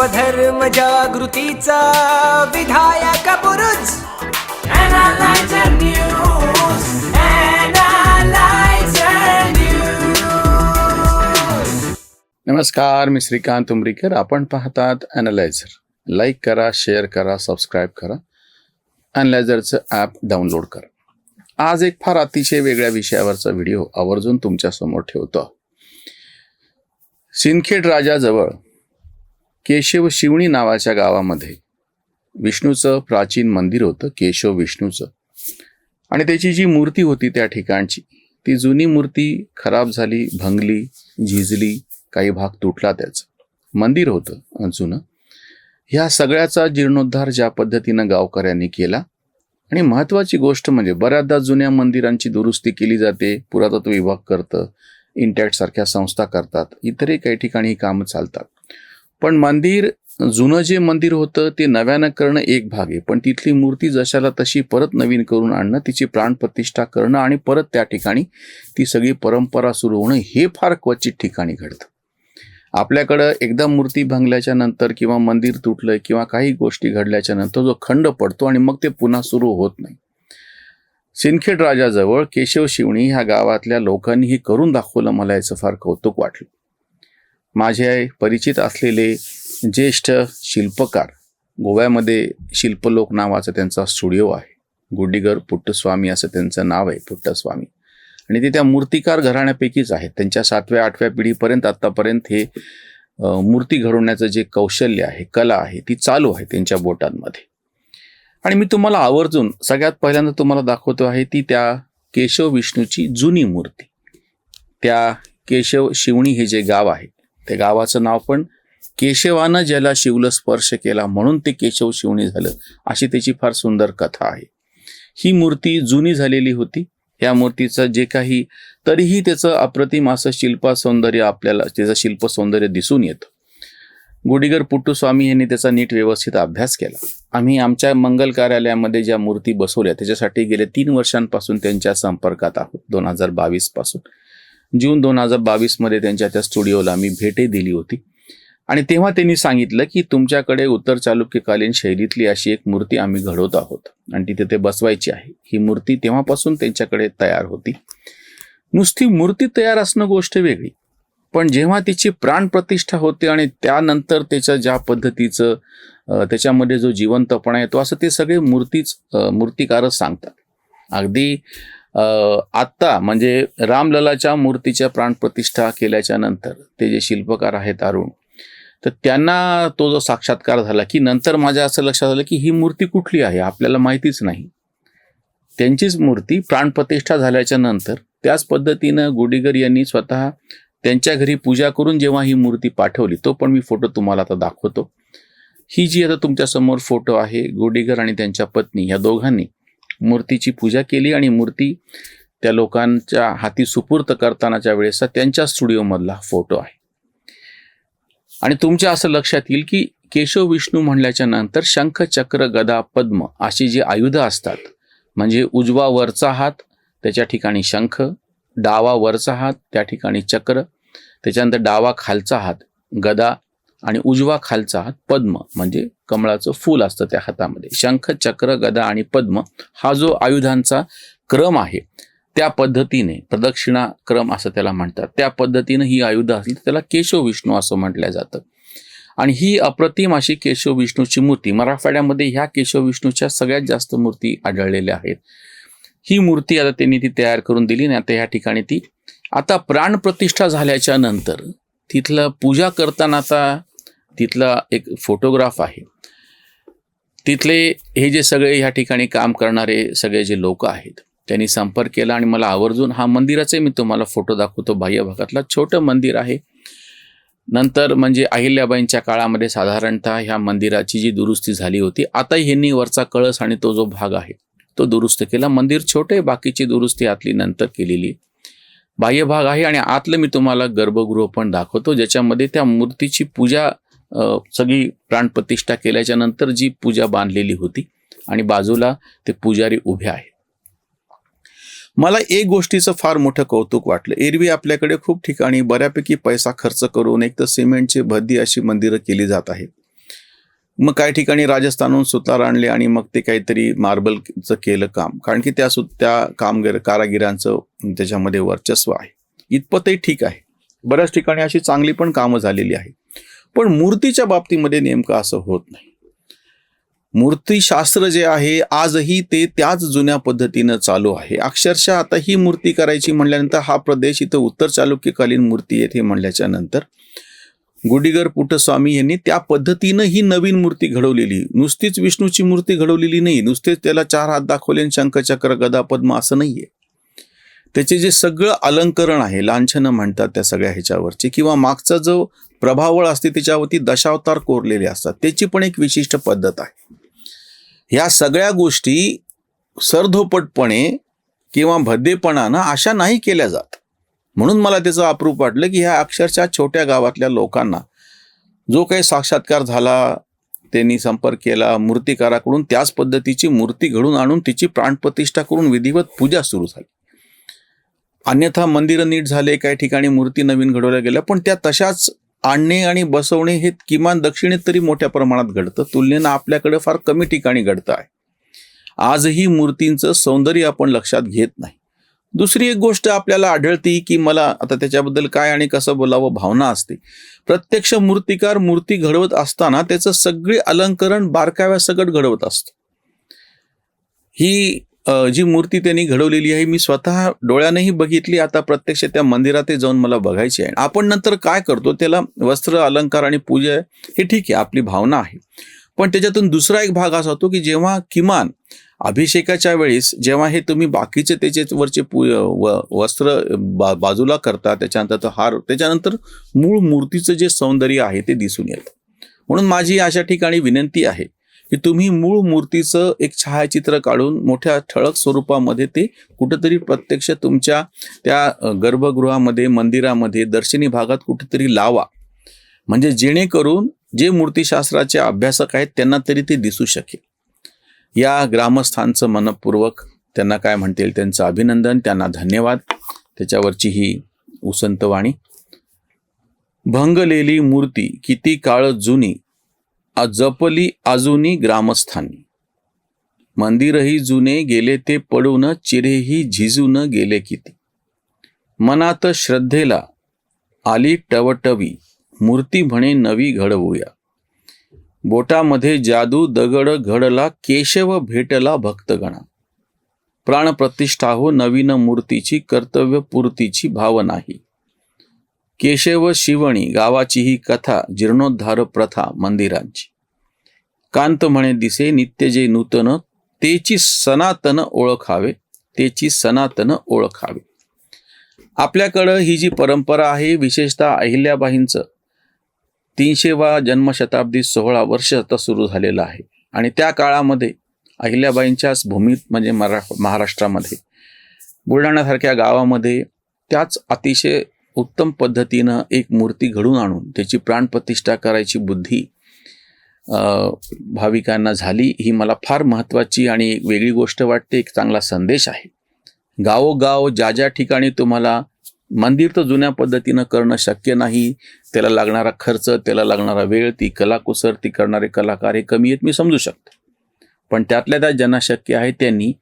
स्वधर्म जागृतीचा विधायक News. नमस्कार मी श्रीकांत उमरीकर. आपण पाहतात अॅनालायझर लाईक करा शेअर करा सबस्क्राईब करा. अॅनालायझरचं ॲप डाउनलोड करा. आज एक फार अतिशय वेगळ्या विषयावरचा व्हिडिओ आवर्जून तुमच्यासमोर ठेवतो. सिंदखेड राजाजवळ केशव शिवणी नावाच्या गावामध्ये. विष्णूचं प्राचीन मंदिर होतं केशव विष्णूचं. आणि त्याची जी मूर्ती होती त्या ठिकाणची ती जुनी मूर्ती खराब झाली भंगली झिजली काही भाग तुटला त्याचा. मंदिर होतं जुनं. ह्या सगळ्याचा जीर्णोद्धार ज्या पद्धतीनं गावकऱ्यांनी केला आणि महत्त्वाची गोष्ट म्हणजे बऱ्याचदा जुन्या मंदिरांची दुरुस्ती केली जाते पुरातत्व विभाग करतं इंटॅक्टसारख्या संस्था करतात इतरही काही ठिकाणी ही कामं चालतात. पण मंदिर जुनं जे मंदिर होतं ते नव्यानं करणं एक भाग आहे. पण तिथली मूर्ती जशाला तशी परत नवीन करून आणणं तिची प्राणप्रतिष्ठा करणं आणि परत त्या ठिकाणी ती सगळी परंपरा सुरू होणं हे फार क्वचित ठिकाणी घडतं. आपल्याकडं एकदा मूर्ती भंगल्याच्या नंतर किंवा मंदिर तुटलं किंवा काही गोष्टी घडल्याच्या नंतर जो खंड पडतो आणि मग ते पुन्हा सुरू होत नाही. सिंदखेड राजाजवळ केशव शिवणी ह्या गावातल्या लोकांनी हे करून दाखवलं मला याचं फार कौतुक वाटलं. माझे परिचित असलेले ज्येष्ठ शिल्पकार. गोव्यामध्ये शिल्पलोक नावाचा त्यांचा स्टुडिओ आहे. गुड्डीगर पुट्टस्वामी असं त्यांचं नाव आहे पुट्टस्वामी. आणि ते त्या मूर्तिकार घराण्यापैकीच आहेत. त्यांच्या सातव्या आठव्या पिढीपर्यंत आत्तापर्यंत हे मूर्ती घडवण्याचं जे कौशल्य आहे कला आहे ती चालू आहे त्यांच्या बोटांमध्ये. आणि मी तुम्हाला आवर्जून सगळ्यात पहिल्यांदा तुम्हाला दाखवतो आहे ती त्या केशव विष्णूची जुनी मूर्ती. त्या केशव शिवणी हे जे गाव आहे त्या गावाचं नाव पण केशवानं ज्याला शिवलं स्पर्श केला म्हणून ते केशव शिवणी झालं. अशी त्याची फार सुंदर कथा आहे. ही मूर्ती जुनी झालेली होती. या मूर्तीचं जे काही तरीही त्याचं अप्रतिम असं शिल्प सौंदर्य आपल्याला त्याचं शिल्प सौंदर्य दिसून येतं. गुडीगर पुट्टू स्वामी यांनी त्याचा नीट व्यवस्थित अभ्यास केला. आम्ही आमच्या मंगल कार्यालयामध्ये ज्या मूर्ती बसवल्या त्याच्यासाठी गेले तीन वर्षांपासून त्यांच्या संपर्कात आहोत दोन हजार बावीसपासून जून दोन हजार बावीसमध्ये त्यांच्या त्या स्टुडिओला मी भेटही दिली होती. आणि तेव्हा त्यांनी सांगितलं की तुमच्याकडे उत्तर चालुक्यकालीन शैलीतली अशी एक मूर्ती आम्ही घडवत आहोत. आणि ती तिथे बसवायची आहे. ही मूर्ती तेव्हापासून त्यांच्याकडे तयार होती. नुसती मूर्ती तयार असणं गोष्ट वेगळी. पण जेव्हा तिची प्राणप्रतिष्ठा होते आणि त्यानंतर त्याच्या ज्या पद्धतीचं त्याच्यामध्ये जो जिवंतपणा येतो असं ते सगळे मूर्तीच मूर्तिकारच सांगतात. अगदी आत्ता म्हणजे रामललाच्या मूर्तीच्या प्राणप्रतिष्ठा केल्याच्यानंतर ते जे शिल्पकार आहेत अरुण तर त्यांना तो जो साक्षात्कार झाला की नंतर माझ्या असं लक्षात आलं की ही मूर्ती कुठली आहे आपल्याला माहितीच नाही. त्यांचीच मूर्ती प्राणप्रतिष्ठा झाल्याच्यानंतर त्याच पद्धतीनं गुडीगर यांनी स्वतः त्यांच्या घरी पूजा करून जेव्हा ही मूर्ती पाठवली तो पण मी फोटो तुम्हाला आता दाखवतो. ही जी आता तुमच्यासमोर फोटो आहे गोडीगर आणि त्यांच्या पत्नी या दोघांनी मूर्तीची पूजा केली आणि मूर्ती त्या लोकांच्या हाती सुपूर्त करतानाच्या वेळेसचा त्यांच्या स्टुडिओमधला फोटो आहे. आणि तुमच्या असं लक्षात येईल की केशव विष्णू म्हणल्याच्या नंतर शंख चक्र गदा पद्म अशी जी आयुधं असतात म्हणजे उजवा वरचा हात त्याच्या ठिकाणी शंख डावा वरचा हात त्या ठिकाणी चक्र त्याच्यानंतर डावा खालचा हात गदा आणि उजवा खालचा हात पद्म म्हणजे कमळाचं फूल असतं त्या हातामध्ये. शंख चक्र गदा आणि पद्म हा जो आयुधांचा क्रम आहे त्या पद्धतीने प्रदक्षिणा क्रम असं त्याला म्हणतात. त्या पद्धतीनं ही आयुधं असली तर त्याला केशव विष्णू असं म्हटलं जातं. आणि ही अप्रतिम अशी केशव विष्णूची मूर्ती मराठवाड्यामध्ये ह्या केशव विष्णूच्या सगळ्यात जास्त मूर्ती आढळलेल्या आहेत. ही मूर्ती आता त्यांनी ती तयार करून दिली आणि आता ह्या ठिकाणी ती आता प्राणप्रतिष्ठा झाल्याच्यानंतर तिथलं पूजा करताना आता तिथला एक फोटोग्राफ आहे. तिथले हे जे सगळे ह्या ठिकाणी काम करणारे सगळे जे लोक आहेत त्यांनी संपर्क केला आणि मला आवर्जून हा मंदिराचे मी तुम्हाला फोटो दाखवतो. बाह्य भागातला छोटं मंदिर आहे. नंतर म्हणजे अहिल्याबाईंच्या काळामध्ये साधारणतः ह्या मंदिराची जी दुरुस्ती झाली होती आता ह्यांनी वरचा कळस आणि तो जो भाग आहे तो दुरुस्त केला. मंदिर छोटे बाकीची दुरुस्ती आतली नंतर केलेली. बाह्य भाग आहे आणि आतलं मी तुम्हाला गर्भगृह पण दाखवतो ज्याच्यामध्ये त्या मूर्तीची पूजा सगळी प्राणप्रतिष्ठा केल्याच्यानंतर जी पूजा बांधलेली होती आणि बाजूला ते पुजारी उभे आहेत. मला एक गोष्टीचं फार मोठं कौतुक वाटलं. एरवी आपल्याकडे खूप ठिकाणी बऱ्यापैकी पैसा खर्च करून एक तर सिमेंटची भद्दी अशी मंदिरं केली जात आहेत. मग काही ठिकाणी राजस्थानहून सुतार आणले आणि मग ते काहीतरी मार्बलचं केलं काम. कारण की त्या सु त्या कामगिर कारागिरांचं त्याच्यामध्ये वर्चस्व आहे. इतपतही ठीक आहे. बऱ्याच ठिकाणी अशी चांगली पण कामं झालेली आहे पण मूर्तीच्या बाबतीमध्ये नेमकं असं होत नाही. मूर्तीशास्त्र जे आहे आजही ते त्याच जुन्या पद्धतीनं चालू आहे. अक्षरशः आता ही मूर्ती करायची म्हणल्यानंतर हा प्रदेश इथं उत्तर चालुक्यकालीन मूर्ती येथे म्हणल्याच्या नंतर गुडीगर पुटस्वामी यांनी त्या पद्धतीनं ही नवीन मूर्ती घडवलेली. नुसतीच विष्णूची मूर्ती घडवलेली नाही. नुसतेच त्याला चार हात दाखवले आणि शंखचक्र गदा पद्म असं नाहीये. त्याचे जे सगळं अलंकरण आहे लांछनं म्हणतात त्या सगळ्या ह्याच्यावरचे किंवा मागचा जो प्रभावळ असते त्याच्यावरती दशावतार कोरलेले असतात. त्याची पण एक विशिष्ट पद्धत आहे. ह्या सगळ्या गोष्टी सरधोपटपणे किंवा भद्देपणानं अशा नाही केल्या जात. म्हणून मला त्याचं अप्रूप वाटलं की ह्या अक्षरशः छोट्या गावातल्या लोकांना जो काही साक्षात्कार झाला त्यांनी संपर्क केला मूर्तिकाराकडून त्याच पद्धतीची मूर्ती घडून आणून तिची प्राणप्रतिष्ठा करून विधिवत पूजा सुरू झाली. अन्यथा मंदिरं नीट झाले काही ठिकाणी मूर्ती नवीन घडवल्या गेल्या पण त्या तशाच आणणे आणि बसवणे हे किमान दक्षिणेत तरी मोठ्या प्रमाणात घडतं. तुलनेनं आपल्याकडे फार कमी ठिकाणी घडतं आहे. आजही मूर्तींचं सौंदर्य आपण लक्षात घेत नाही. दुसरी एक गोष्ट आपल्याला आढळते की मला आता त्याच्याबद्दल काय आणि कसं बोलावं भावना असते. प्रत्यक्ष मूर्तिकार मूर्ती घडवत असताना त्याचं सगळे अलंकरण बारकाव्यासकट घडवत असतं. ही जी मूर्ती त्यांनी घडवलेली आहे मी स्वतः डोळ्यानेही बघितली. आता प्रत्यक्ष त्या मंदिरात जाऊन मला बघायची आहे. आपण नंतर काय करतो त्याला वस्त्र अलंकार आणि पूजा हे ठीक आहे आपली भावना आहे. पण त्याच्यातून दुसरा एक भाग असा होतो की जेव्हा किमान अभिषेकाच्या वेळेस जेव्हा हे तुम्ही बाकीचे त्याचे वरचे पू वस्त्र बा बाजूला करता त्याच्यानंतर तो हार त्याच्यानंतर मूळ मूर्तीचं जे सौंदर्य आहे ते दिसून येतं. म्हणून माझी अशा ठिकाणी विनंती आहे की तुम्ही मूळ मूर्तीचं एक छायाचित्र काढून मोठ्या ठळक स्वरूपामध्ये ते कुठंतरी प्रत्यक्ष तुमच्या त्या गर्भगृहामध्ये मंदिरामध्ये दर्शनी भागात कुठेतरी लावा. म्हणजे जेणेकरून जे मूर्तीशास्त्राचे अभ्यासक आहेत त्यांना तरी ते दिसू शकेल. या ग्रामस्थांचं मनपूर्वक त्यांना काय म्हणता येईल त्यांचं अभिनंदन त्यांना धन्यवाद. त्याच्यावरची ही उसंतवाणी. भंगलेली मूर्ती किती काळ जुनी जपली अजूनी ग्रामस्थांनी. मंदिरही जुने गेले ते पडून चिरेही झिजून गेले किती. मनात श्रद्धेला आली टवटवी मूर्ती म्हणे नवी घडवूया. बोटामध्ये जादू दगड घडला केशव भेटला भक्तगणा. प्राणप्रतिष्ठा हो नवीन मूर्तीची कर्तव्य पूर्तीची भाव केशव शिवणी गावाची ही कथा जीर्णोद्धार प्रथा मंदिरांची. कांत म्हणे दिसे नित्य जे नूतन तेची सनातन ओळखावे तेची सनातन ओळखावे. आपल्याकडं ही जी परंपरा आहे विशेषतः अहिल्याबाईंचं तीनशेवा जन्मशताब्दी सोहळा वर्ष आता सुरू झालेला आहे. आणि त्या काळामध्ये अहिल्याबाईंच्याच भूमीत म्हणजे मरा महाराष्ट्रामध्ये बुलढाण्यासारख्या गावामध्ये त्याच अतिशय उत्तम पद्धतीनं एक मूर्ती घडून आणून त्याची प्राणप्रतिष्ठा करायची बुद्धी भाविकांना झाली ही मला फार महत्त्वाची आणि एक वेगळी गोष्ट वाटते एक चांगला संदेश आहे. गावोगाव ज्या ज्या ठिकाणी तुम्हाला मंदिर तर जुन्या पद्धतीनं करणं शक्य नाही त्याला लागणारा खर्च त्याला लागणारा वेळ ती कलाकुसर ती करणारे कलाकार हे कमी आहेत मी समजू शकतो. पण त्यातल्या त्या ज्यांना शक्य आहे त्यांनी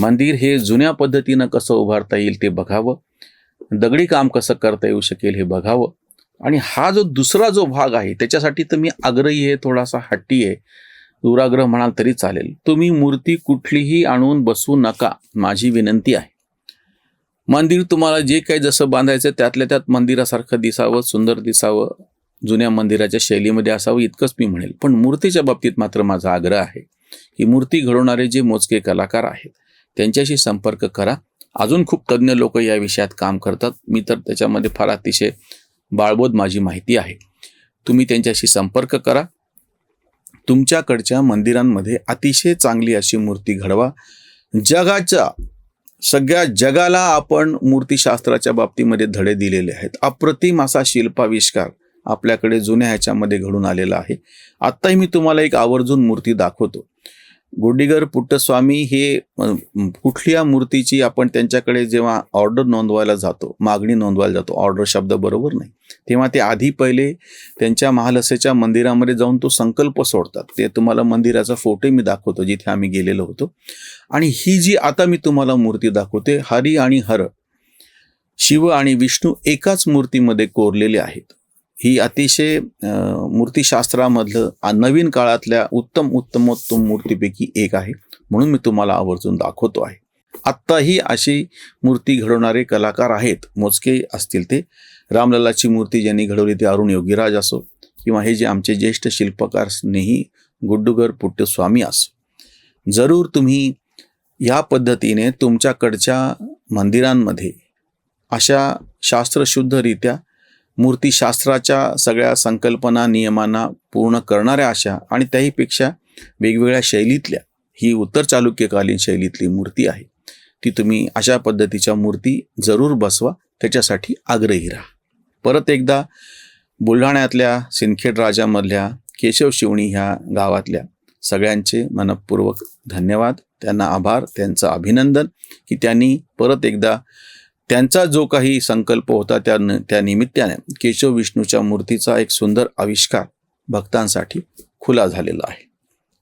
मंदिर हे जुन्या पद्धतीनं कसं उभारता येईल ते बघावं. दगडी काम कसं करता येऊ शकेल हे बघावं. आणि हा जो दुसरा जो भाग आहे त्याच्यासाठी तर मी आग्रही आहे थोडासा हट्टी आहे. दुराग्रह म्हणाल तरी चालेल. तुम्ही मूर्ती कुठलीही आणून बसवू नका माझी विनंती आहे. मंदिर तुम्हाला जे काही जसं बांधायचं त्यातल्या त्यात मंदिरासारखं दिसावं सुंदर दिसावं जुन्या मंदिराच्या शैलीमध्ये असावं इतकंच मी म्हणेल. पण मूर्तीच्या बाबतीत मात्र माझा आग्रह आहे की मूर्ती घडवणारे जे मोजके कलाकार आहेत त्यांच्याशी संपर्क करा. अजून खूप तज्ज्ञ लोक या विषयात काम करतात. मी तर त्याच्यामध्ये फार अतिशय बाळबोध माझी माहिती आहे. तुम्ही त्यांच्याशी संपर्क करा. तुमच्याकडच्या मंदिरांमध्ये अतिशय चांगली अशी मूर्ती घडवा. जगाच्या सगळ्या जगाला आपण मूर्तीशास्त्राच्या बाबतीमध्ये धडे दिलेले आहेत. अप्रतिम असा शिल्पाविष्कार आपल्याकडे जुन्या ह्याच्यामध्ये घडून आलेला आहे. आत्ताही मी तुम्हाला एक आवर्जून मूर्ती दाखवतो. गोडीगर पुट्टस्वामी हे कुठल्या मूर्तीची आपण त्यांच्याकडे जेव्हा ऑर्डर नोंदवायला जातो मागणी नोंदवायला जातो ऑर्डर शब्द बरोबर नाही तेव्हा ते आधी पहिले त्यांच्या महालसेच्या मंदिरामध्ये जाऊन तो संकल्प सोडतात. ते तुम्हाला मंदिराचा फोटो मी दाखवतो जिथे आम्ही गेलेलो होतो. आणि ही जी आता मी तुम्हाला मूर्ती दाखवते हरी आणि हर शिव आणि विष्णू एकाच मूर्तीमध्ये कोरलेले आहेत. ही अतिशय मूर्तीशास्त्रामधलं मूर्तिशास्त्रामधलं नवीन काळातल्या उत्तम उत्तमोत्तम मूर्तीपैकी एक आहे. म्हणून मी तुम्हाला आवर्जून दाखवतो आहे. आत्ताही अशी मूर्ती घडवणारे कलाकार आहेत मोजके असतील ते. रामललाची मूर्ती ज्यांनी घडवली ती अरुण योगीराज असो किंवा हे जे आमचे ज्येष्ठ शिल्पकार स्नेही गुड्डूगर पुट्टस्वामी असो. जरूर तुम्ही या पद्धतीने तुमच्याकडच्या मंदिरांमध्ये अशा शास्त्रशुद्धरित्या मूर्तीशास्त्राच्या सगळ्या संकल्पना नियमांना पूर्ण करणाऱ्या अशा आणि त्याहीपेक्षा वेगवेगळ्या शैलीतल्या ही उत्तर चालुक्यकालीन शैलीतली मूर्ती आहे. ती तुम्ही अशा पद्धतीच्या मूर्ती जरूर बसवा त्याच्यासाठी आग्रही राहा. परत एकदा बुलढाण्यातल्या सिंदखेड राजामधल्या केशव शिवणी ह्या गावातल्या सगळ्यांचे मनपूर्वक धन्यवाद. त्यांना आभार त्यांचं अभिनंदन की त्यांनी परत एकदा त्यांचा जो काही संकल्प होता त्या त्या निमित्ताने केशव विष्णूच्या मूर्तीचा एक सुंदर आविष्कार भक्तांसाठी खुला झालेला आहे.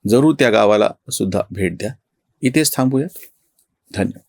जरूर त्या गावाला सुद्धा भेट द्या. इथेच थांबूयात. धन्यवाद.